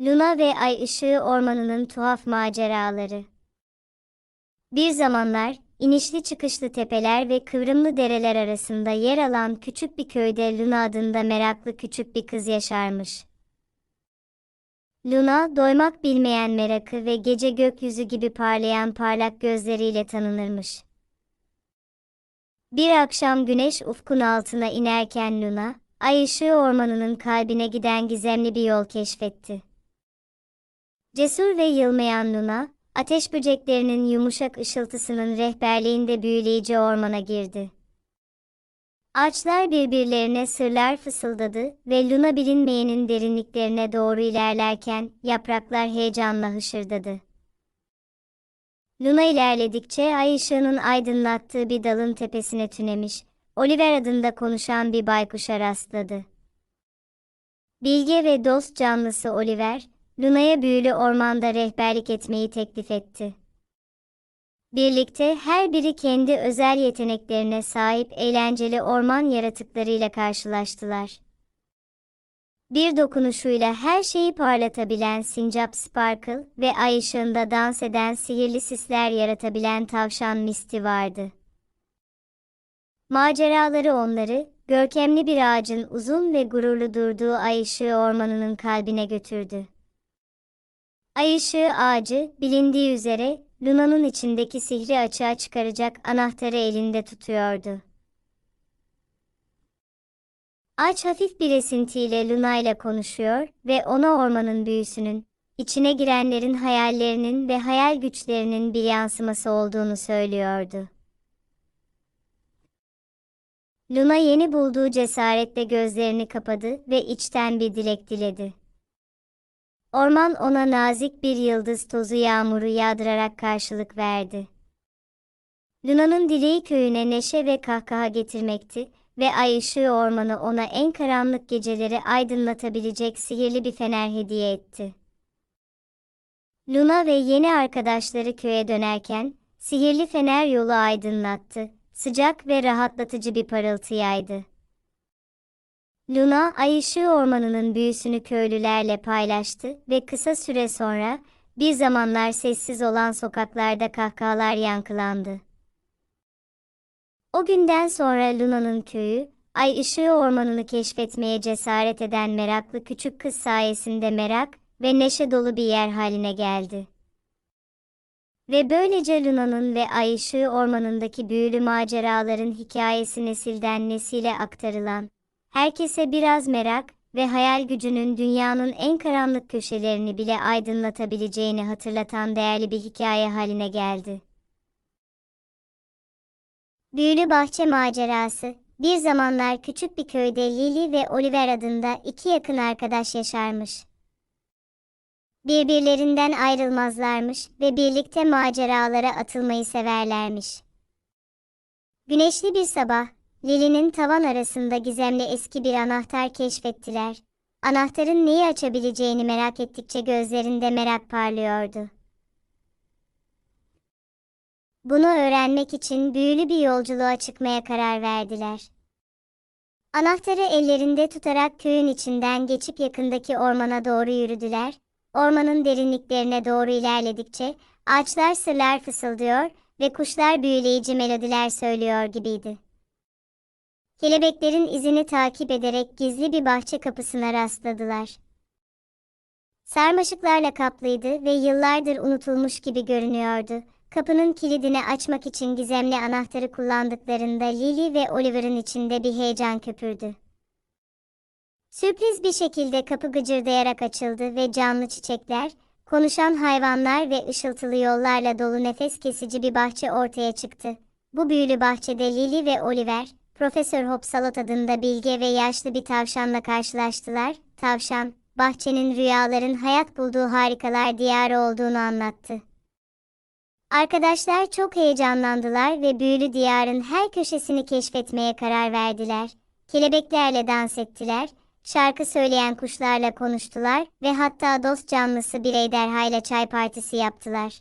Luna ve Ay Işığı Ormanı'nın tuhaf maceraları. Bir zamanlar, inişli çıkışlı tepeler ve kıvrımlı dereler arasında yer alan küçük bir köyde Luna adında meraklı küçük bir kız yaşarmış. Luna, doymak bilmeyen merakı ve gece gökyüzü gibi parlayan parlak gözleriyle tanınırmış. Bir akşam güneş ufkun altına inerken Luna, Ay ışığı ormanının kalbine giden gizemli bir yol keşfetti. Cesur ve yılmayan Luna, ateş böceklerinin yumuşak ışıltısının rehberliğinde büyüleyici ormana girdi. Ağaçlar birbirlerine sırlar fısıldadı ve Luna bilinmeyenin derinliklerine doğru ilerlerken yapraklar heyecanla hışırdadı. Luna ilerledikçe ay ışığının aydınlattığı bir dalın tepesine tünemiş, Oliver adında konuşan bir baykuşa rastladı. Bilge ve dost canlısı Oliver, Luna'ya büyülü ormanda rehberlik etmeyi teklif etti. Birlikte her biri kendi özel yeteneklerine sahip eğlenceli orman yaratıklarıyla karşılaştılar. Bir dokunuşuyla her şeyi parlatabilen Sincap Sparkle ve ay ışığında dans eden sihirli sisler yaratabilen tavşan Misty vardı. Maceraları onları, görkemli bir ağacın uzun ve gururlu durduğu ay ışığı ormanının kalbine götürdü. Ay ışığı ağacı, bilindiği üzere, Luna'nın içindeki sihri açığa çıkaracak anahtarı elinde tutuyordu. Ağaç hafif bir esintiyle Luna ile konuşuyor ve ona ormanın büyüsünün, içine girenlerin hayallerinin ve hayal güçlerinin bir yansıması olduğunu söylüyordu. Luna yeni bulduğu cesaretle gözlerini kapadı ve içten bir dilek diledi. Orman ona nazik bir yıldız tozu yağmuru yağdırarak karşılık verdi. Luna'nın dileği köyüne neşe ve kahkaha getirmekti ve ay ışığı ormanı ona en karanlık geceleri aydınlatabilecek sihirli bir fener hediye etti. Luna ve yeni arkadaşları köye dönerken, sihirli fener yolu aydınlattı, sıcak ve rahatlatıcı bir parıltı yaydı. Luna, ay ışığı ormanının büyüsünü köylülerle paylaştı ve kısa süre sonra, bir zamanlar sessiz olan sokaklarda kahkahalar yankılandı. O günden sonra Luna'nın köyü, ay ışığı ormanını keşfetmeye cesaret eden meraklı küçük kız sayesinde merak ve neşe dolu bir yer haline geldi. Ve böylece Luna'nın ve ay ışığı ormanındaki büyülü maceraların hikayesi nesilden nesile aktarılan, herkese biraz merak ve hayal gücünün dünyanın en karanlık köşelerini bile aydınlatabileceğini hatırlatan değerli bir hikaye haline geldi. Büyülü Bahçe Macerası Bir zamanlar küçük bir köyde Lily ve Oliver adında iki yakın arkadaş yaşarmış. Birbirlerinden ayrılmazlarmış ve birlikte maceralara atılmayı severlermiş. Güneşli bir sabah, Lily'nin tavan arasında gizemli eski bir anahtar keşfettiler. Anahtarın neyi açabileceğini merak ettikçe gözlerinde merak parlıyordu. Bunu öğrenmek için büyülü bir yolculuğa çıkmaya karar verdiler. Anahtarı ellerinde tutarak köyün içinden geçip yakındaki ormana doğru yürüdüler. Ormanın derinliklerine doğru ilerledikçe ağaçlar sırlar fısıldıyor ve kuşlar büyüleyici melodiler söylüyor gibiydi. Kelebeklerin izini takip ederek gizli bir bahçe kapısına rastladılar. Sarmaşıklarla kaplıydı ve yıllardır unutulmuş gibi görünüyordu. Kapının kilidini açmak için gizemli anahtarı kullandıklarında Lily ve Oliver'ın içinde bir heyecan köpürdü. Sürpriz bir şekilde kapı gıcırdayarak açıldı ve canlı çiçekler, konuşan hayvanlar ve ışıltılı yollarla dolu nefes kesici bir bahçe ortaya çıktı. Bu büyülü bahçede Lily ve Oliver, Profesör Hopsalot adında bilge ve yaşlı bir tavşanla karşılaştılar. Tavşan, bahçenin rüyaların hayat bulduğu harikalar diyarı olduğunu anlattı. Arkadaşlar çok heyecanlandılar ve büyülü diyarın her köşesini keşfetmeye karar verdiler. Kelebeklerle dans ettiler, şarkı söyleyen kuşlarla konuştular ve hatta dost canlısı bir ejderhayla çay partisi yaptılar.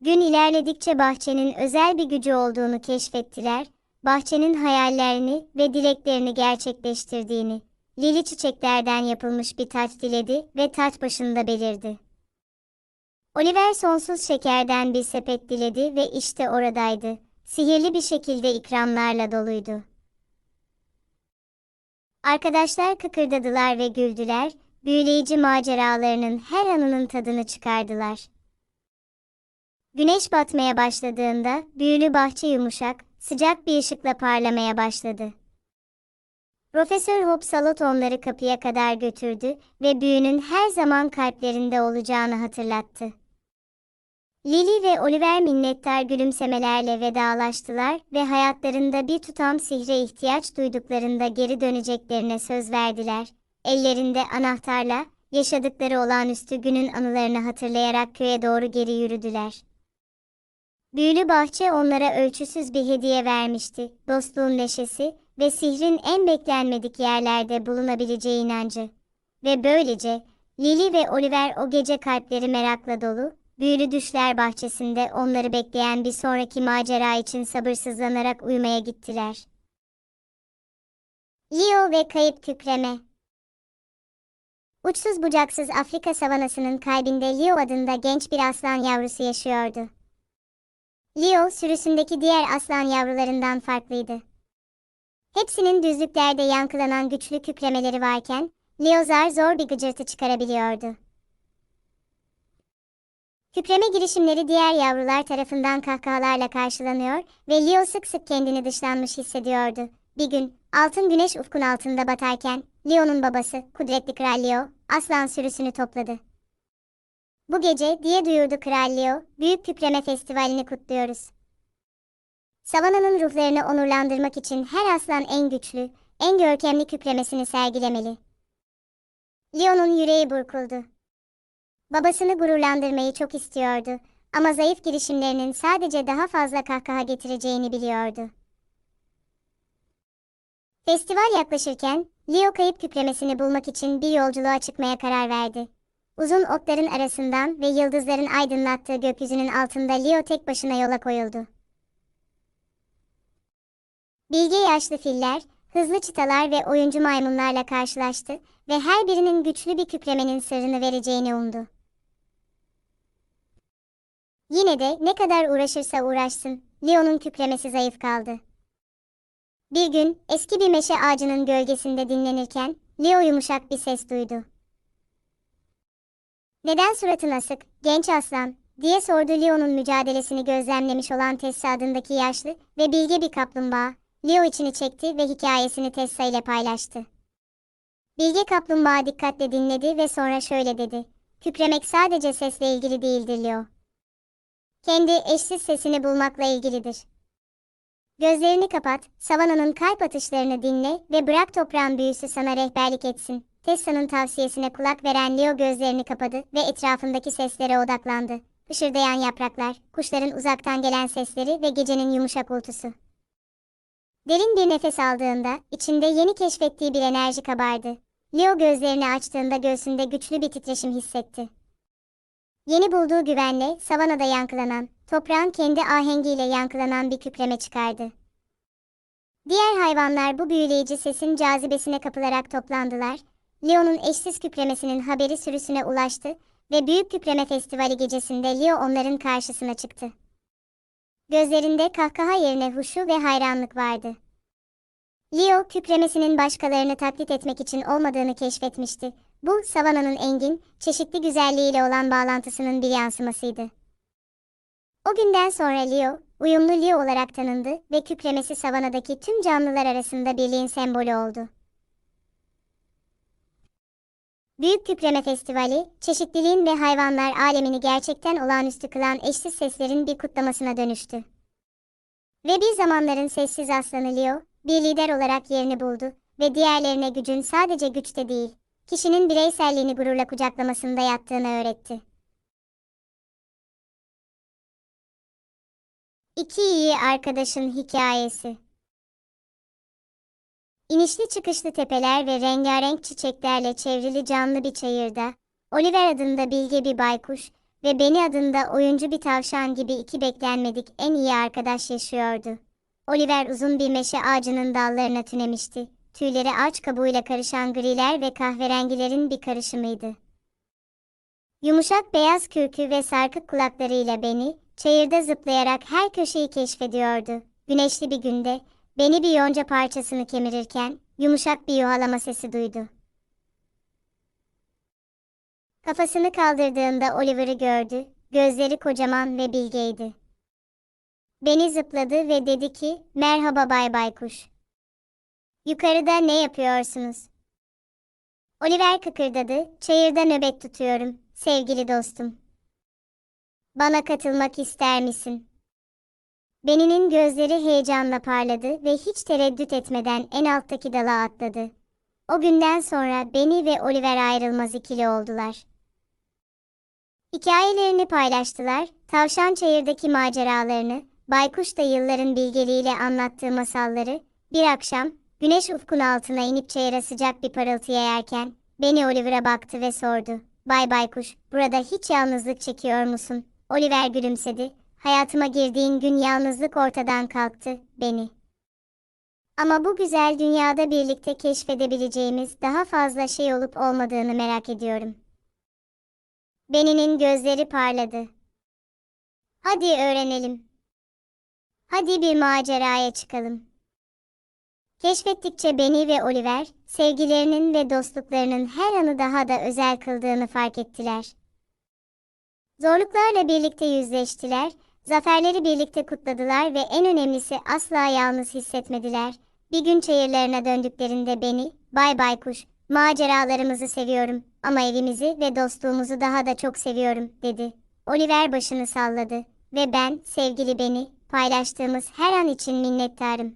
Gün ilerledikçe bahçenin özel bir gücü olduğunu keşfettiler, bahçenin hayallerini ve dileklerini gerçekleştirdiğini, lili çiçeklerden yapılmış bir taç diledi ve taç başında belirdi. Oliver sonsuz şekerden bir sepet diledi ve işte oradaydı. Sihirli bir şekilde ikramlarla doluydu. Arkadaşlar kıkırdadılar ve güldüler, büyüleyici maceralarının her anının tadını çıkardılar. Güneş batmaya başladığında büyülü bahçe yumuşak, sıcak bir ışıkla parlamaya başladı. Profesör Hop Salot onları kapıya kadar götürdü ve büyünün her zaman kalplerinde olacağını hatırlattı. Lily ve Oliver minnettar gülümsemelerle vedalaştılar ve hayatlarında bir tutam sihre ihtiyaç duyduklarında geri döneceklerine söz verdiler. Ellerinde anahtarla, yaşadıkları olağanüstü günün anılarını hatırlayarak köye doğru geri yürüdüler. Büyülü bahçe onlara ölçüsüz bir hediye vermişti. Dostluğun neşesi ve sihrin en beklenmedik yerlerde bulunabileceği inancı. Ve böylece Lily ve Oliver o gece kalpleri merakla dolu, büyülü düşler bahçesinde onları bekleyen bir sonraki macera için sabırsızlanarak uyumaya gittiler. Leo ve kayıp kükreme Uçsuz bucaksız Afrika savanasının kalbinde Leo adında genç bir aslan yavrusu yaşıyordu. Leo sürüsündeki diğer aslan yavrularından farklıydı. Hepsinin düzlüklerde yankılanan güçlü kükremeleri varken, Leo zar zor bir gıcırtı çıkarabiliyordu. Kükreme girişimleri diğer yavrular tarafından kahkahalarla karşılanıyor ve Leo sık sık kendini dışlanmış hissediyordu. Bir gün, altın güneş ufkun altında batarken, Leo'nun babası, kudretli kral Leo, aslan sürüsünü topladı. Bu gece diye duyurdu Kral Leo, Büyük Kükreme Festivali'ni kutluyoruz. Savananın ruhlarını onurlandırmak için her aslan en güçlü, en görkemli kükremesini sergilemeli. Leo'nun yüreği burkuldu. Babasını gururlandırmayı çok istiyordu ama zayıf girişimlerinin sadece daha fazla kahkaha getireceğini biliyordu. Festival yaklaşırken, Leo kayıp kükremesini bulmak için bir yolculuğa çıkmaya karar verdi. Uzun otların arasından ve yıldızların aydınlattığı gökyüzünün altında Leo tek başına yola koyuldu. Bilge yaşlı filler, hızlı çitalar ve oyuncu maymunlarla karşılaştı ve her birinin güçlü bir kükremenin sırrını vereceğini umdu. Yine de ne kadar uğraşırsa uğraşsın, Leo'nun kükremesi zayıf kaldı. Bir gün eski bir meşe ağacının gölgesinde dinlenirken Leo yumuşak bir ses duydu. Neden suratın asık, genç aslan, diye sordu Leo'nun mücadelesini gözlemlemiş olan Tessa adındaki yaşlı ve bilge bir kaplumbağa. Leo içini çekti ve hikayesini Tessa ile paylaştı. Bilge kaplumbağa dikkatle dinledi ve sonra şöyle dedi. Kükremek sadece sesle ilgili değildir Leo. Kendi eşsiz sesini bulmakla ilgilidir. Gözlerini kapat, savananın kalp atışlarını dinle ve bırak toprağın büyüsü sana rehberlik etsin. Tessa'nın tavsiyesine kulak veren Leo gözlerini kapadı ve etrafındaki seslere odaklandı. Hışırdayan yapraklar, kuşların uzaktan gelen sesleri ve gecenin yumuşak ultusu. Derin bir nefes aldığında, içinde yeni keşfettiği bir enerji kabardı. Leo gözlerini açtığında göğsünde güçlü bir titreşim hissetti. Yeni bulduğu güvenle, savanada yankılanan, toprağın kendi ahengiyle yankılanan bir kükreme çıkardı. Diğer hayvanlar bu büyüleyici sesin cazibesine kapılarak toplandılar. Leo'nun eşsiz kükremesinin haberi sürüsüne ulaştı ve Büyük Kükreme Festivali gecesinde Leo onların karşısına çıktı. Gözlerinde kahkaha yerine huşu ve hayranlık vardı. Leo, kükremesinin başkalarını taklit etmek için olmadığını keşfetmişti. Bu, savananın engin, çeşitli güzelliğiyle olan bağlantısının bir yansımasıydı. O günden sonra Leo, uyumlu Leo olarak tanındı ve kükremesi savanadaki tüm canlılar arasında birliğin sembolü oldu. Büyük Kükreme Festivali, çeşitliliğin ve hayvanlar alemini gerçekten olağanüstü kılan eşsiz seslerin bir kutlamasına dönüştü. Ve bir zamanların sessiz aslanı Leo, bir lider olarak yerini buldu ve diğerlerine gücün sadece güçte değil, kişinin bireyselliğini gururla kucaklamasında yattığını öğretti. İki iyi arkadaşın hikayesi İnişli çıkışlı tepeler ve rengarenk çiçeklerle çevrili canlı bir çayırda, Oliver adında bilge bir baykuş ve Beni adında oyuncu bir tavşan gibi iki beklenmedik en iyi arkadaş yaşıyordu. Oliver uzun bir meşe ağacının dallarına tünemişti. tüyleri ağaç kabuğuyla karışan griler ve kahverengilerin bir karışımıydı. Yumuşak beyaz kürkü ve sarkık kulaklarıyla beni, çayırda zıplayarak her köşeyi keşfediyordu. Güneşli bir günde, beni bir yonca parçasını kemirirken, yumuşak bir yuhalama sesi duydu. Kafasını kaldırdığında Oliver'ı gördü, gözleri kocaman ve bilgeydi. Beni zıpladı ve dedi ki, merhaba Bay Baykuş. Yukarıda ne yapıyorsunuz? Oliver kıkırdadı, çayırda nöbet tutuyorum, sevgili dostum. Bana katılmak ister misin? Beninin gözleri heyecanla parladı ve hiç tereddüt etmeden en alttaki dala atladı. O günden sonra Beni ve Oliver ayrılmaz ikili oldular. Hikayelerini paylaştılar, tavşan çayırdaki maceralarını, baykuş da yılların bilgeliğiyle anlattığı masalları, bir akşam, güneş ufkun altına inip çayıra sıcak bir parıltıya yerken, Beni Oliver'a baktı ve sordu. Bay Baykuş, burada hiç yalnızlık çekiyor musun? Oliver gülümsedi. Hayatıma girdiğin gün yalnızlık ortadan kalktı, beni. Ama bu güzel dünyada birlikte keşfedebileceğimiz daha fazla şey olup olmadığını merak ediyorum. Beninin gözleri parladı. Hadi öğrenelim. Hadi bir maceraya çıkalım. Keşfettikçe Beni ve Oliver, sevgilerinin ve dostluklarının her anı daha da özel kıldığını fark ettiler. Zorluklarla birlikte yüzleştiler, zaferleri birlikte kutladılar ve en önemlisi asla yalnız hissetmediler. Bir gün çayırlarına döndüklerinde Beni, Bay Baykuş, maceralarımızı seviyorum ama evimizi ve dostluğumuzu daha da çok seviyorum, dedi. Oliver başını salladı ve ben, sevgili Beni, paylaştığımız her an için minnettarım.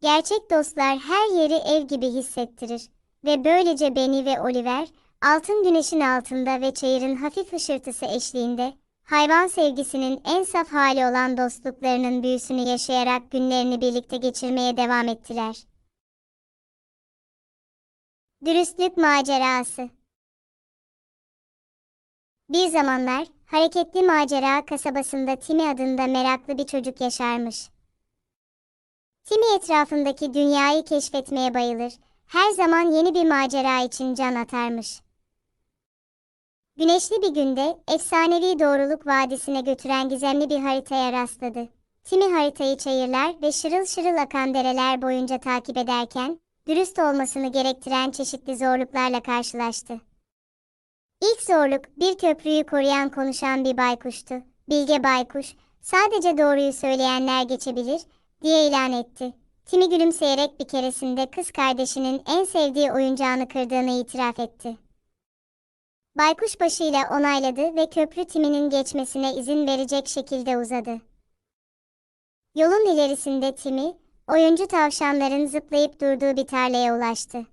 Gerçek dostlar her yeri ev gibi hissettirir ve böylece Beni ve Oliver, altın güneşin altında ve çayırın hafif ışırtısı eşliğinde, hayvan sevgisinin en saf hali olan dostluklarının büyüsünü yaşayarak günlerini birlikte geçirmeye devam ettiler. Dürüstlük macerası Bir zamanlar, hareketli macera kasabasında Timi adında meraklı bir çocuk yaşarmış. Timi etrafındaki dünyayı keşfetmeye bayılır, her zaman yeni bir macera için can atarmış. Güneşli bir günde efsanevi doğruluk vadisine götüren gizemli bir haritaya rastladı. Timi haritayı çayırlar ve şırıl şırıl akan dereler boyunca takip ederken, dürüst olmasını gerektiren çeşitli zorluklarla karşılaştı. İlk zorluk bir köprüyü koruyan konuşan bir baykuştu. Bilge baykuş, sadece doğruyu söyleyenler geçebilir, diye ilan etti. Timi gülümseyerek bir keresinde kız kardeşinin en sevdiği oyuncağını kırdığını itiraf etti. Baykuş başıyla onayladı ve köprü Timi'nin geçmesine izin verecek şekilde uzadı. Yolun ilerisinde Timi, oyuncu tavşanların zıplayıp durduğu bir tarlaya ulaştı.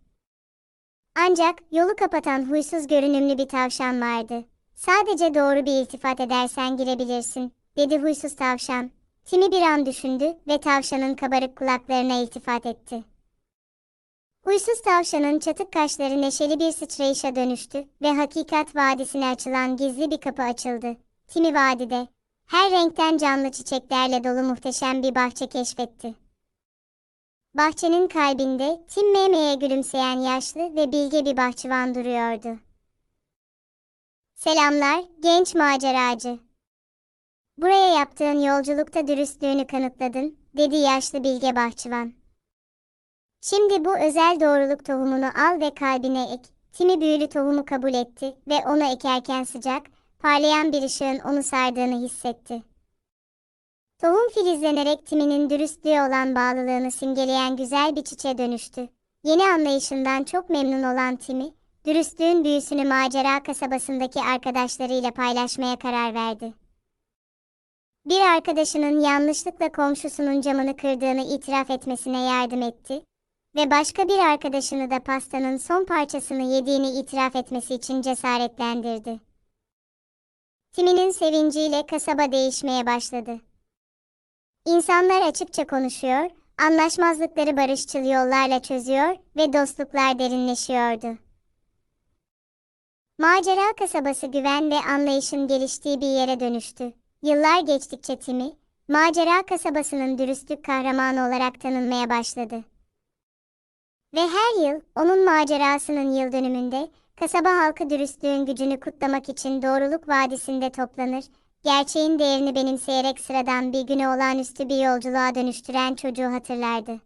Ancak yolu kapatan huysuz görünümlü bir tavşan vardı. Sadece doğru bir iltifat edersen girebilirsin, dedi huysuz tavşan. Timi bir an düşündü ve tavşanın kabarık kulaklarına iltifat etti. Huysuz tavşanın çatık kaşları neşeli bir sıçrayışa dönüştü ve hakikat vadisine açılan gizli bir kapı açıldı. Timi vadide, her renkten canlı çiçeklerle dolu muhteşem bir bahçe keşfetti. Bahçenin kalbinde Tim Meme'ye gülümseyen yaşlı ve bilge bir bahçıvan duruyordu. Selamlar, genç maceracı. Buraya yaptığın yolculukta dürüstlüğünü kanıtladın, dedi yaşlı bilge bahçıvan. Şimdi bu özel doğruluk tohumunu al ve kalbine ek. Timi büyülü tohumu kabul etti ve onu ekerken sıcak, parlayan bir ışığın onu sardığını hissetti. Tohum filizlenerek Timi'nin dürüstlüğe olan bağlılığını simgeleyen güzel bir çiçeğe dönüştü. Yeni anlayışından çok memnun olan Timi, dürüstlüğün büyüsünü macera kasabasındaki arkadaşlarıyla paylaşmaya karar verdi. Bir arkadaşının yanlışlıkla komşusunun camını kırdığını itiraf etmesine yardım etti ve başka bir arkadaşını da pastanın son parçasını yediğini itiraf etmesi için cesaretlendirdi. Timinin sevinciyle kasaba değişmeye başladı. İnsanlar açıkça konuşuyor, anlaşmazlıkları barışçıl yollarla çözüyor ve dostluklar derinleşiyordu. Macera kasabası güven ve anlayışın geliştiği bir yere dönüştü. Yıllar geçtikçe Timi, macera kasabasının dürüstlük kahramanı olarak tanınmaya başladı. Ve her yıl onun macerasının yıl dönümünde kasaba halkı dürüstlüğün gücünü kutlamak için Doğruluk Vadisi'nde toplanır, gerçeğin değerini benimseyerek sıradan bir günü olağanüstü bir yolculuğa dönüştüren çocuğu hatırlardı.